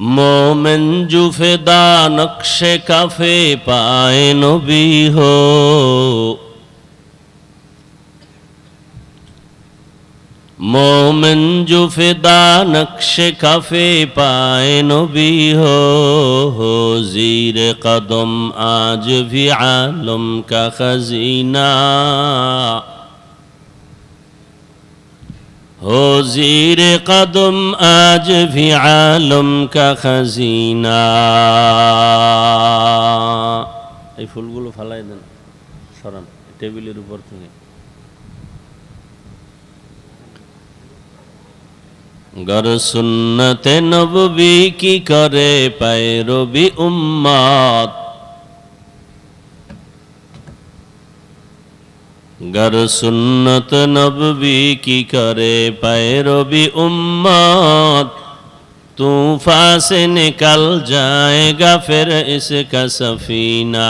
মোমেন জুফেদা নকশে cafe পায় নবী হো। মোমেন জুফেদা নকশে কাফে পায় নবী হো। হো জির কদম আজ ভি আলম কা খজিনা। ہو زیر قدم آج بھی عالم کا خزینہ۔ এই ফুলগুলো ফালাই দেন সরান টেবিলের উপর থেকে। গর সুন্নতে নববি কি করে পায় রবি উম্মাত गर सुन्नत नबी की करे पैरवी उम्मत तूफा से निकल जाएगा फिर इसका सफीना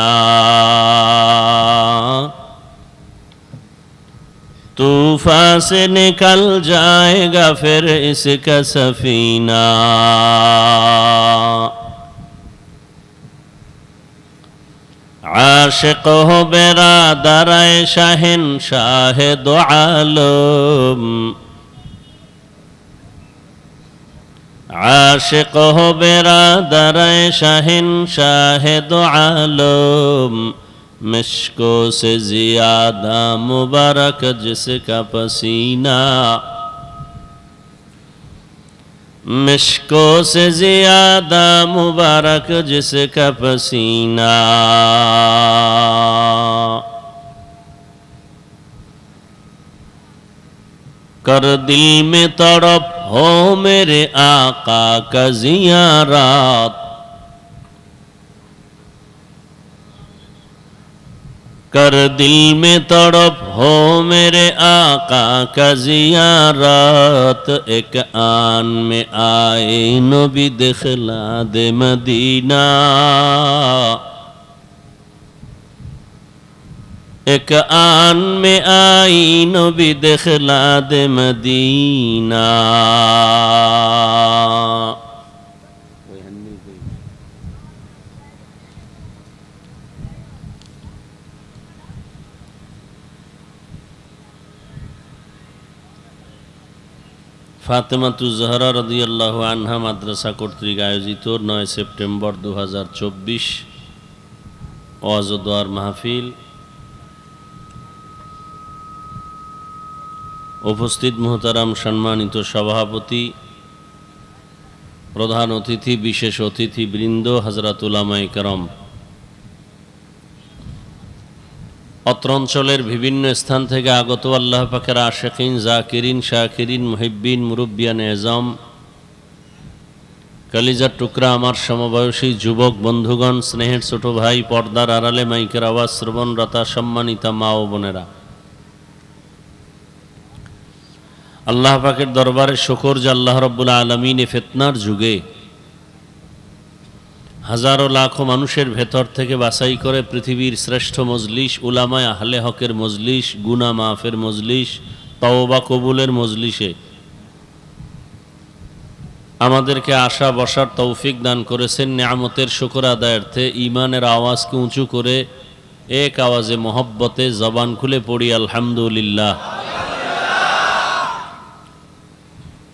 तूफा से निकल जाएगा फिर इसका सफीना আশেক হবেরা দাঁড়ায় শাহেন শাহেদ আলম আশেক হবেরা দাঁড়ায় শাহেন শাহেদ আলম مشکو سے زیادہ مبارک جس کا پسینہ मिशको से ज़्यादा मुबारक जिसका पसीना। कर दिल में तड़प हो मेरे आका का जियारात کر دل میں تڑپ ہو میرے آقا کا زیارات ایک آن میں آئے نبی دخلا دے مدینہ ایک آن میں آئی نبی دخلا دے مدینہ ফাতেমাতু জহরা রদিয়াল্লাহ আনহা মাদ্রাসা কর্তৃক আয়োজিত নয় সেপ্টেম্বর দু হাজার চব্বিশ ওয়াজদোয়ার মাহফিল। উপস্থিত মোহতারাম সম্মানিত সভাপতি, প্রধান অতিথি, বিশেষ অতিথি বৃন্দ হজরতুলামাই করম। অত্র অঞ্চলের বিভিন্ন স্থান থেকে আগত আল্লাহ পাকের আশেকিন, জাকিরিন, শাকিরিন, মুহিব্বিন মুরব্বিয়ান এজম কালিজার টুকরা আমার সমবয়সী যুবক, বন্ধুগণ, স্নেহের ছোট ভাই, পর্দার আড়ালে মাইকের আওয়াজ, শ্রবণরতা, সম্মানিতা মা ও বোনেরা। আল্লাহ পাকের দরবারে শকর যে আল্লাহ রব্বুল আলমিন এ ফেতনার যুগে হাজারো লাখো মানুষের ভেতর থেকে বাছাই করে পৃথিবীর শ্রেষ্ঠ মজলিস, উলামায় আহলে হকের মজলিস গুনা মাফের মজলিস, তওবা কবুলের মজলিসে। আমাদেরকে আশা বসার তৌফিক দান করেছেন নিয়ামতের শুকর আদায়ার্থে ইমানের আওয়াজকে উঁচু করে এক আওয়াজে মহব্বতে জবান খুলে পড়ি, আলহামদুলিল্লাহ।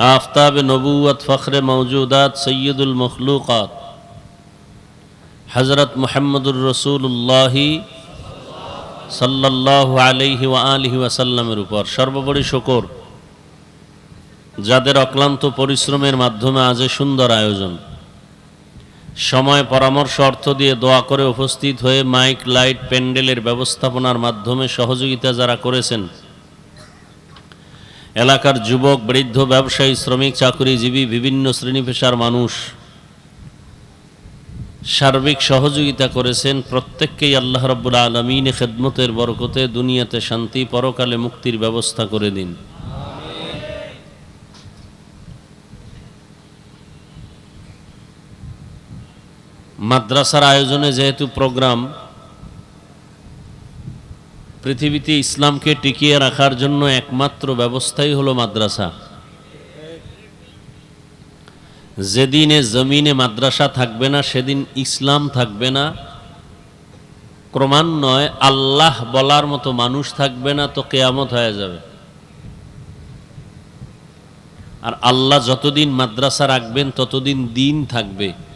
آفتاب نبوت فخر موجودات سید المخلوقات حضرت محمد الرسول اللہ সাল্লাল্লাহু আলাইহি ওয়া আলিহি ওয়াসাল্লামের উপর সর্বোপরি শকর যাদের অক্লান্ত পরিশ্রমের মাধ্যমে আজ এ সুন্দর আয়োজন সময় পরামর্শ অর্থ দিয়ে দোয়া করে উপস্থিত হয়ে মাইক লাইট প্যান্ডেলের ব্যবস্থাপনার মাধ্যমে সহযোগিতা যারা করেছেন এলাকার যুবক, বৃদ্ধ, ব্যবসায়ী, শ্রমিক, চাকরিজীবী, বিভিন্ন শ্রেণি পেশার মানুষ সার্বিক সহযোগিতা করেছেন। প্রত্যেককেই আল্লাহ রব্বুল আলমিন খেদমতের বরকতে দুনিয়াতে শান্তি, পরকালে মুক্তির ব্যবস্থা করে দিন। মাদ্রাসার আয়োজনে যেহেতু প্রোগ্রাম পৃথিবীতে ইসলামকে টিকিয়ে রাখার জন্য একমাত্র ব্যবস্থাই হলো মাদ্রাসা। যেদিনে জমিনে মাদ্রাসা থাকবে না, সেদিন ইসলাম থাকবে না। ক্রমান্বয়ে আল্লাহ বলার মতো মানুষ থাকবে না, তো কেয়ামত হয়ে যাবে। আর আল্লাহ যতদিন মাদ্রাসা রাখবেন, ততদিন দিন থাকবে।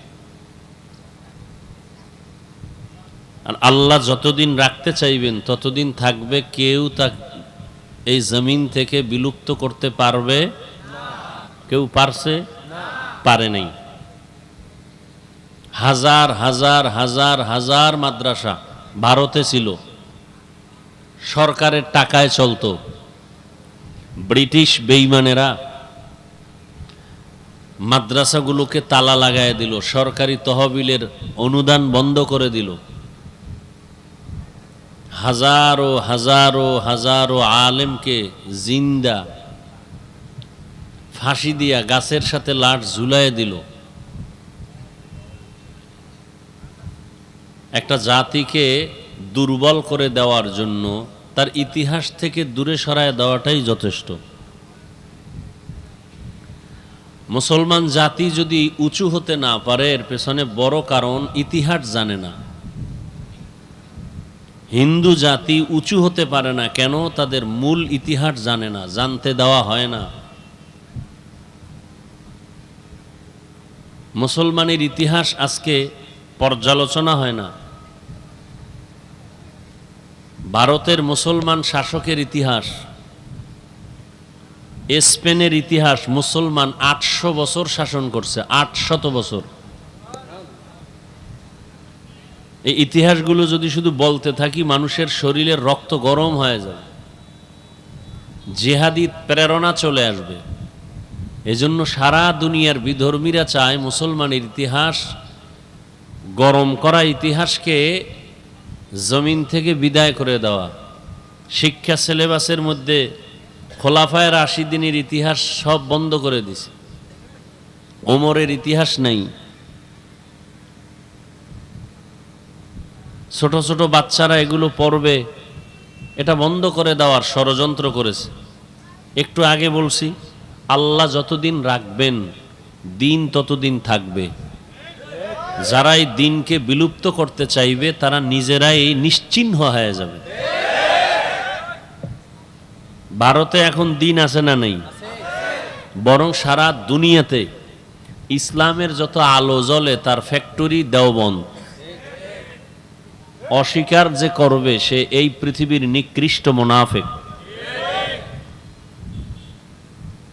আর আল্লাহ যতদিন রাখতে চাইবেন, ততদিন থাকবে কেউ তা এই জমিন থেকে বিলুপ্ত করতে পারবে? কেউ পারছে? পারে নাই। হাজার হাজার হাজার হাজার মাদ্রাসা ভারতে ছিল। সরকারের টাকায় চলতো। ব্রিটিশ বেইমানেরা মাদ্রাসাগুলোকে তালা লাগায় দিল, সরকারি তহবিলের অনুদান বন্ধ করে দিল। হাজারো হাজারো হাজারো আলেমকে জিন্দা ফাঁসি দিয়া গাছের সাথে লাট ঝুলাই দিল। একটা জাতিকে দুর্বল করে দেওয়ার জন্য, তার ইতিহাস থেকে দূরে সরায় দেওয়াটাই যথেষ্ট। মুসলমান জাতি যদি উঁচু হতে না পারে, এর পেছনে বড় কারণ ইতিহাস জানে না। হিন্দু জাতি উঁচু হতে পারে না, কেন? তাদের মূল ইতিহাস জানে না, জানতে দেওয়া হয় না। মুসলমানের ইতিহাস আজকে পর্যালোচনা হয় না। ভারতের মুসলমান শাসকের ইতিহাস, স্পেনের ইতিহাস মুসলমান আটশো বছর শাসন করছে, আটশত বছর। এই ইতিহাসগুলো যদি শুধু বলতে থাকি, মানুষের শরীরের রক্ত গরম হয়ে যাবে। জেহাদি প্রেরণা চলে আসবে। এজন্য সারা দুনিয়ার বিধর্মীরা চায় মুসলমানের ইতিহাস গরম করা, ইতিহাসকে জমিন থেকে বিদায় করে দেওয়া। শিক্ষা সিলেবাসের মধ্যে খোলাফায়ের আশি দিনের ইতিহাস সব বন্ধ করে দিছে। ওমরের ইতিহাস নাই। ছোট ছোট বাচ্চারা এগুলো পড়বে। এটা বন্ধ করে দেওয়ার ষড়যন্ত্র করেছে। একটু আগে বলছি, আল্লাহ যতদিন রাখবেন, দিন ততদিন থাকবে। যারা এই দিনকে বিলুপ্ত করতে চাইবে, তারা নিজেরাই নিশ্চিহ্ন হয়ে যাবে। ভারতে এখন দিন আছে না নেই? বরং সারা দুনিয়াতে ইসলামের যত আলো জ্বলে, তার ফ্যাক্টরি দেওবন্ধ অস্বীকার যে করবে সে এই পৃথিবীর নিকৃষ্ট মোনাফেক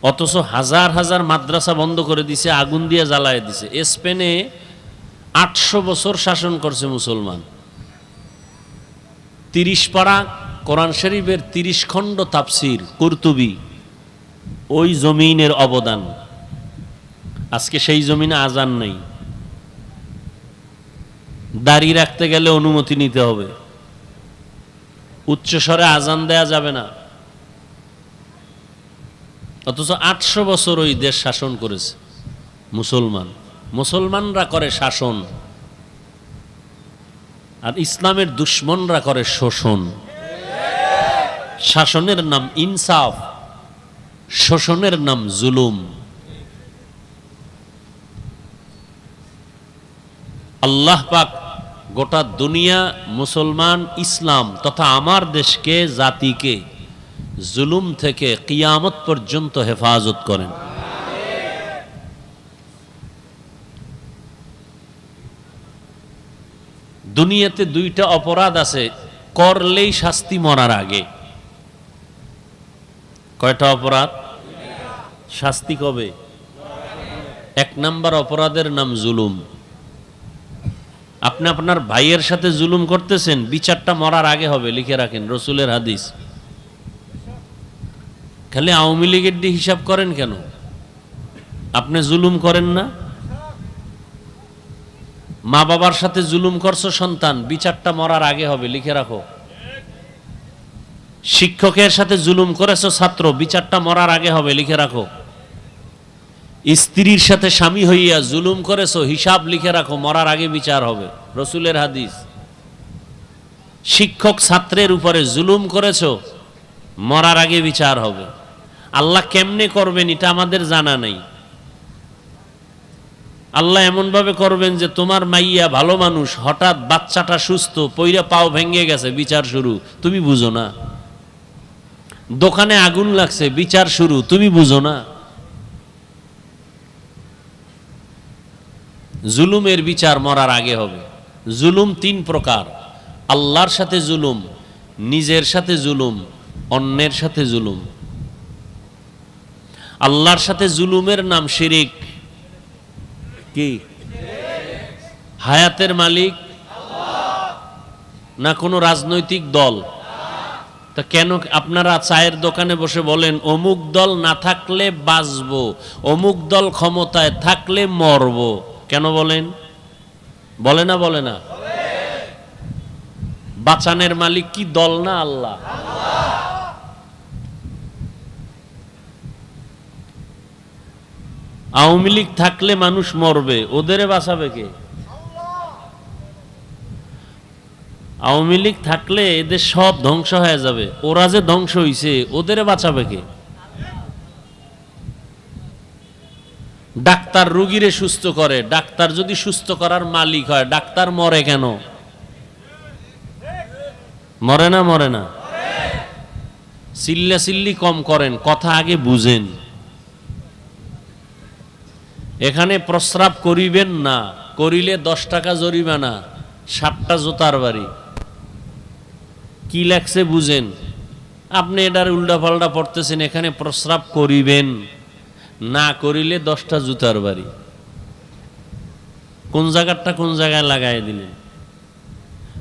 অথচ হাজার হাজার মাদ্রাসা বন্ধ করে দিছে, আগুন দিয়ে জ্বালায় দিছে। স্পেনে আটশো বছর শাসন করছে মুসলমান। তিরিশ পাড়া কোরআন শরীফের তিরিশ খণ্ড তাপসির কুরতুবি, ওই জমিনের অবদান। আজকে সেই জমিনে আজান নেই। দাড়ি রাখতে গেলে অনুমতি নিতে হবে। উচ্চস্বরে আজান দেয়া যাবে না। অথচ আটশো বছর ওই দেশ শাসন করেছে, মুসলমান। মুসলমানরা করে শাসন, আর ইসলামের দুশ্মনরা করে শোষণ। শাসনের নাম ইনসাফ, শোষণের নাম জুলুম। আল্লাহ পাক গোটা দুনিয়া মুসলমান ইসলাম তথা আমার দেশকে, জাতিকে জুলুম থেকে কিয়ামত পর্যন্ত হেফাজত করেন। দুনিয়াতে দুইটা অপরাধ আছে, করলেই শাস্তি মরার আগে। কয়টা অপরাধ? শাস্তি কবে? এক নাম্বার অপরাধের নাম জুলুম। আপনি আপনার ভাইয়ের সাথে জুলুম করতেছেন, বিচারটা মরার আগে হবে, লিখে রাখেন, রসুলের হাদিস। খালি আওয়ামী লীগের দিয়ে হিসাব করেন কেন? আপনি জুলুম করেন না? মা বাবার সাথে জুলুম করছ সন্তান, বিচারটা মরার আগে হবে, লিখে রাখো। শিক্ষকের সাথে জুলুম করেছ ছাত্র, বিচারটা মরার আগে হবে, লিখে রাখো। স্ত্রীর সাথে স্বামী হইয়া জুলুম করেছ, হিসাব লিখে রাখো, মরার আগে বিচার হবে। রসুলের হাদিস, শিক্ষক ছাত্রের উপরে জুলুম করেছ, মরার আগে বিচার হবে। আল্লাহ কেমনে করবেন এটা আমাদের জানা নেই। আল্লাহ এমনভাবে করবেন যে তোমার মাইয়া ভালো মানুষ, হঠাৎ বাচ্চাটা সুস্থ, পইরা পাও ভেঙে গেছে, বিচার শুরু। তুমি বুঝো না। দোকানে আগুন লাগছে, বিচার শুরু। তুমি বুঝো না। জুলুমের বিচার মরার আগে হবে। জুলুম তিন প্রকার। আল্লাহর সাথে জুলুম, নিজের সাথে জুলুম, অন্যের সাথে জুলুম। আল্লাহর সাথে জুলুমের নাম শিরিক। কি? হায়াতের মালিক। না কোনো রাজনৈতিক দল? তা কেন আপনারা চায়ের দোকানে বসে বলেন, অমুক দল না থাকলে বাঁচবো, অমুক দল ক্ষমতায় থাকলে মরব কেন বলেন? বলে না বলে না? বাঁচানের মালিক কি দল না আল্লাহ? আওয়ামী লীগ থাকলে মানুষ মরবে, ওদেরে বাঁচাবে কে? আওয়ামী লীগ থাকলে এদের সব ধ্বংস হয়ে যাবে, ওরা যে ধ্বংস হইছে, ওদের বাঁচাবে কে? ডাক্তার রুগীরে সুস্থ করে, ডাক্তার যদি সুস্থ করার মালিক হয়, ডাক্তার মরে কেন? মরে না মরে না? চিল্লা চিল্লি কম করেন, কথা আগে বুঝেন। এখানে প্রস্রাব করিবেন না, করিলে দশ টাকা জরিমানা, সাতটা জোতার বাড়ি। কি লাগছে বুঝেন? আপনি এটার উল্টা পাল্টা পড়তেছেন, এখানে প্রস্রাব করিবেন। না করিলে দশটা জুতার বাড়ি। কোন জায়গাটা কোন জায়গায় লাগাই দিলেন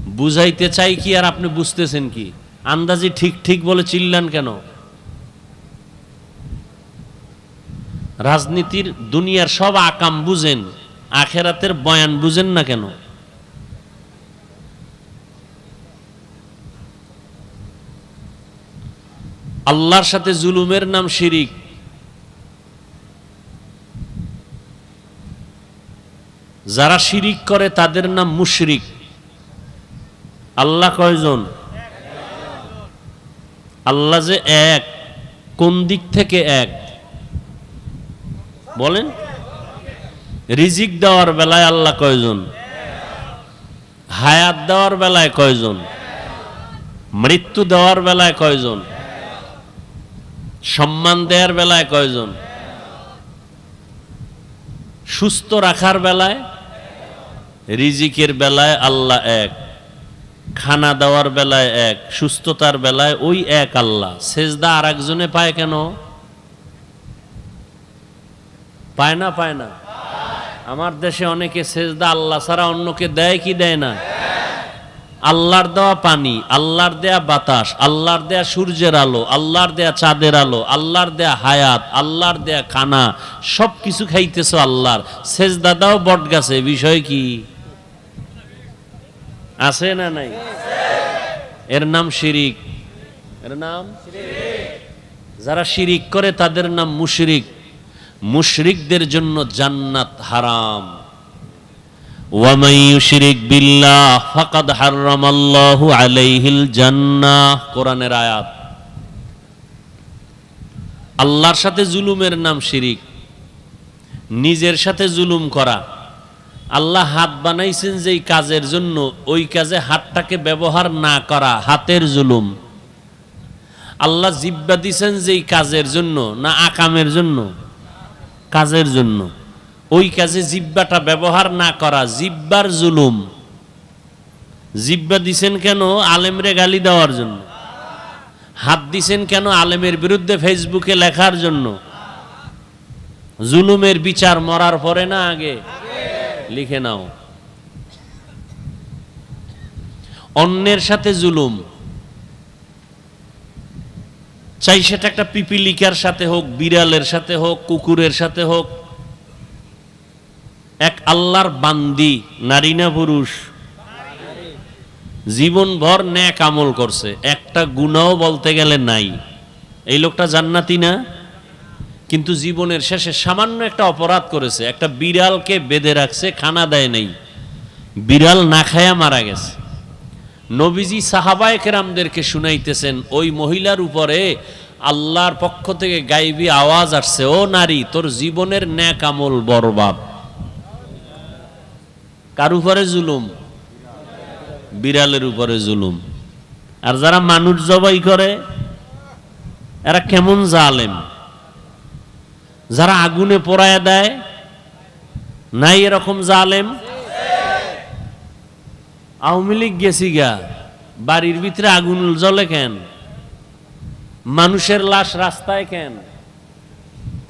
বুঝাইতে চাই কি আর আপনি বুঝতেছেন কি? আন্দাজি ঠিক ঠিক বলে চিল্লান কেন? রাজনীতির দুনিয়ার সব আকাম বুঝেন, আখেরাতের বয়ান বুঝেন না কেন? আল্লাহর সাথে জুলুমের নাম শিরিক যারা শিরিক করে, তাদের নাম মুশরিক। আল্লাহ কয়জন? আল্লাহ যে এক, কোন দিক থেকে এক? বলেন। রিজিক দেওয়ার বেলায় আল্লাহ কয়জন? হায়াত দেওয়ার বেলায় কয়জন? মৃত্যু দেওয়ার বেলায় কয়জন? সম্মান দেওয়ার বেলায় কয়জন? সুস্থ রাখার বেলায়, রিজিকের বেলায় আল্লাহ এক, খানা দেওয়ার বেলায় এক, সুস্থতার বেলায় ওই এক আল্লাহ। সেজদা আর একজনে পায় কেন? পায় না পায় না? আমার দেশে অনেকে সেজদা আল্লাহ ছাড়া অন্যকে দেয় কি দেয় না? আল্লাহর দেওয়া পানি, আল্লাহর দেয়া বাতাস, আল্লাহর দেয়া সূর্যের আলো, আল্লাহর দেয়া চাঁদের আলো, আল্লাহর দেয়া হায়াত, আল্লাহর দেয়া খানা সব কিছু খাইতেছো আল্লাহর। শেষ দাদাও বট গাছে, বিষয় কি? আছে না নাই? এর নাম শিরিক। এর নাম? যারা শিরিক করে, তাদের নাম মুশরিক। মুশরিকদের জন্য জান্নাত হারাম। ওয়ামাই ইউশরিক বিল্লাহ ফাকাদ হাররামাল্লাহু আলাইহিল জান্নাহ কোরআনের আয়াত। আল্লাহর সাথে জুলুমের নাম শিরিক, নিজের সাথে জুলুম করা। আল্লাহ হাত বানাইছেন যেই কাজের জন্য, ওই কাজে হাতটাকে ব্যবহার না করা, হাতের জুলুম। আল্লাহ জিব্বা দিছেন যেই কাজের জন্য, না আকামের জন্য, কাজের জন্য। ওই কাজে জিব্বাটা ব্যবহার না করা, জিব্বার জুলুম। জিব্বা দিছেন কেন আলেমরে গালি দেওয়ার জন্য? হাত দিছেন কেন আলেমের বিরুদ্ধে ফেসবুকে লেখার জন্য? জুলুমের বিচার মরার পরে না আগে? লিখে নাও। অন্যের সাথে জুলুম। চাই সেটা একটা পিপিলিকার সাথে হোক, বিড়ালের সাথে হোক, কুকুরের সাথে হোক এক আল্লাহর বান্দি, নারী না পুরুষ। জীবনভর ন্যাক আমল করছে। একটা গুণাও বলতে গেলে নাই। এই লোকটা জান্নাতি না? কিন্তু জীবনের শেষে সামান্য একটা অপরাধ করেছে। একটা বিড়ালকে বেঁধে রাখছে, খানা দেয় নেই। বিড়াল না খায়া মারা গেছে। নবীজি সাহাবায়ে কেরামদেরকে শুনাইতেছেন, ওই মহিলার উপরে আল্লাহর পক্ষ থেকে গাইবি আওয়াজ আসছে। ও নারী, তোর জীবনের ন্যাক আমল বরবাদ। কার উপরে জুলুম? বিড়ালের উপরে জুলুম। আর যারা মানুষ জবাই করে, এরা কেমন জালেম? যারা আগুনে পোড়ায় দেয়, নাই এরকম জালেম? আওয়ামী লীগ গেছি গা। বাড়ির ভিতরে আগুন জ্বলে কেন? মানুষের লাশ রাস্তায় কেন?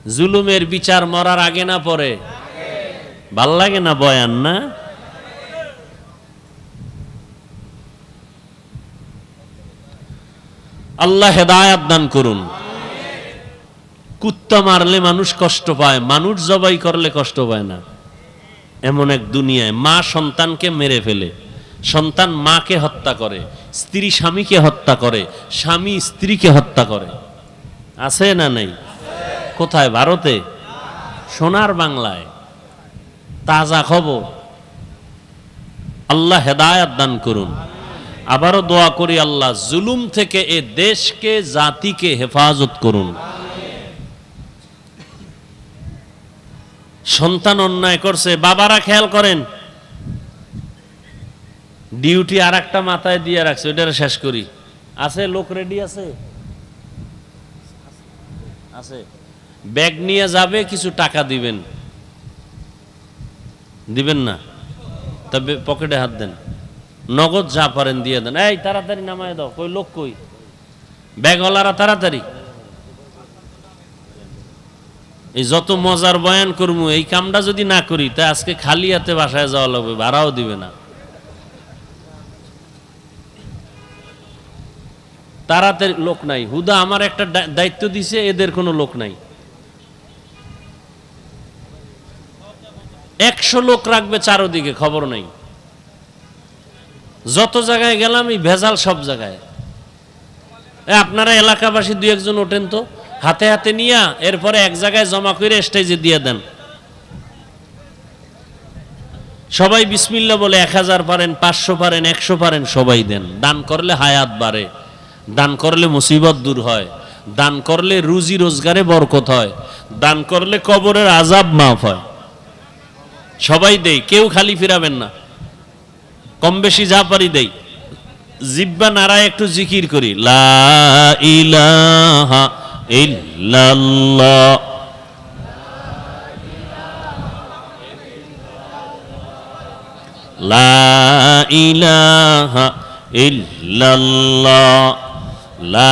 জুলুমের বিচার মরার আগে না পরে? ভালো লাগে না বয়ান, না? আল্লাহ হেদায়াত দান করুন। কুত্তা মারলে মানুষ কষ্ট পায়, মানুষ জবাই করলে কষ্ট পায় না। এমন এক দুনিয়ায় মা সন্তানকে মেরে ফেলে। সন্তান মাকে হত্যা করে, স্ত্রী স্বামীকে হত্যা করে, স্বামী স্ত্রীকে হত্যা করে। আছে না নাই? কোথায়? ভারতে? সোনার বাংলায়। তাজা খবর। আল্লাহ হেদায়াত দান করুন। আবারও দোয়া করি আল্লাহ, জুলুম থেকে এ দেশকে, জাতিকে হেফাজত করুন। সন্তান অন্যায় করছে, বাবারা খেয়াল করেন, ডিউটি আর একটা মাথায় দিয়ে রাখছে ওইটা শেষ করি। আছে লোক রেডি আছে? আছে। ব্যাগ নিয়ে যাবে, কিছু টাকা দিবেন। দিবেন না? তবে পকেটে হাত দেন। নগদ যা পারেন দিয়ে দেন। এই, তাড়াতাড়ি নামায় দাও। কই, লোক কই? ব্যাগওয়ালারা তাড়াতাড়ি। এই যত মজার বয়ান করব, এই কামটা যদি না করি, তা আজকে খালি হাতে বাসায় যাওয়া লাগবে, ভাড়াও দিবে না। তাড়াতাড়ি লোক নাই। হুদা আমার একটা দায়িত্ব দিছে, এদের কোনো লোক নাই। একশো লোক রাখবে চারোদিকে, খবর নাই। যত জায়গায় গেলাম, এই ভেজাল সব জায়গায়। আপনারা এলাকাবাসী দু একজন ওঠেন তো? হাতে হাতে নিয়া এরপরে এক জায়গায় জমা করে স্টেজে দিয়ে দেন। সবাই বিসমিল্লা বলে, এক হাজার পারেন, পাঁচশো পারেন, একশো পারেন, সবাই দেন। দান করলে হায়াত বাড়ে। দান করলে মুসিবত দূর হয়। দান করলে রুজি রোজগারে বরকত হয়। দান করলে কবরের আজাব মাফ হয়। সবাই দেয়, কেউ খালি ফিরাবেন না। কম বেশি যা পারি দেই। জিব্বা নারায় একটু জিকির করি। লা ইলাহা ইল্লাল্লাহ। লা ইলাহা লা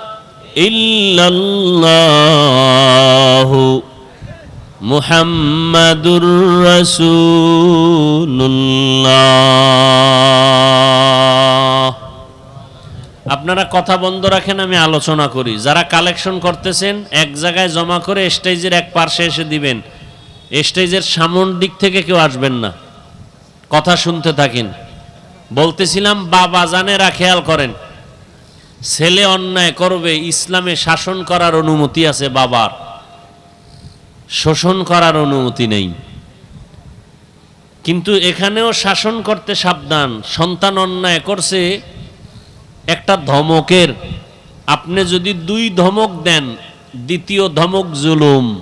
ইহু মুহাম্মাদুর রসুল্লাহ আপনারা কথা বন্ধ রাখেন, আমি আলোচনা করি। যারা কালেকশন করতেছেন, এক জায়গায় জমা করে স্টেজের এক পার্শ্বে এসে দিবেন। স্টেজের সামন দিক থেকে কেউ আসবেন না। কথা শুনতে থাকেন। বলতেছিলাম, বাবা জানেরা খেয়াল করেন। ছেলে অন্যায় করবে, ইসলামে শাসন করার অনুমতি আছে বাবার। শোষণ করার অনুমতি নেই। কিন্তু এখানেও শাসন করতে সাবধান। সন্তান অন্যায় করছে, একটা ধমকের। আপনি যদি দুই ধমক দেন, দ্বিতীয় ধমক জুলুম।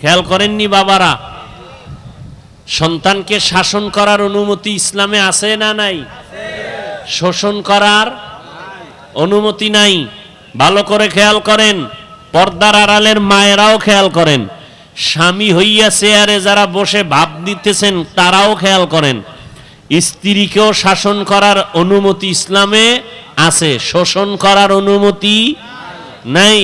খেয়াল করেননি বাবারা? সন্তানকে শাসন করার অনুমতি ইসলামে আছে না নাই? শোষণ করার অনুমতি নাই। ভালো করে খেয়াল করেন, পর্দার আড়ালের মায়েরাও খেয়াল করেন। স্বামী হইয়া চেয়ারে যারা বসে ভাব দিতেছেন, তারাও খেয়াল করেন। স্ত্রীকেও শাসন করার অনুমতি ইসলামে আছে, শোষণ করার অনুমতি নাই।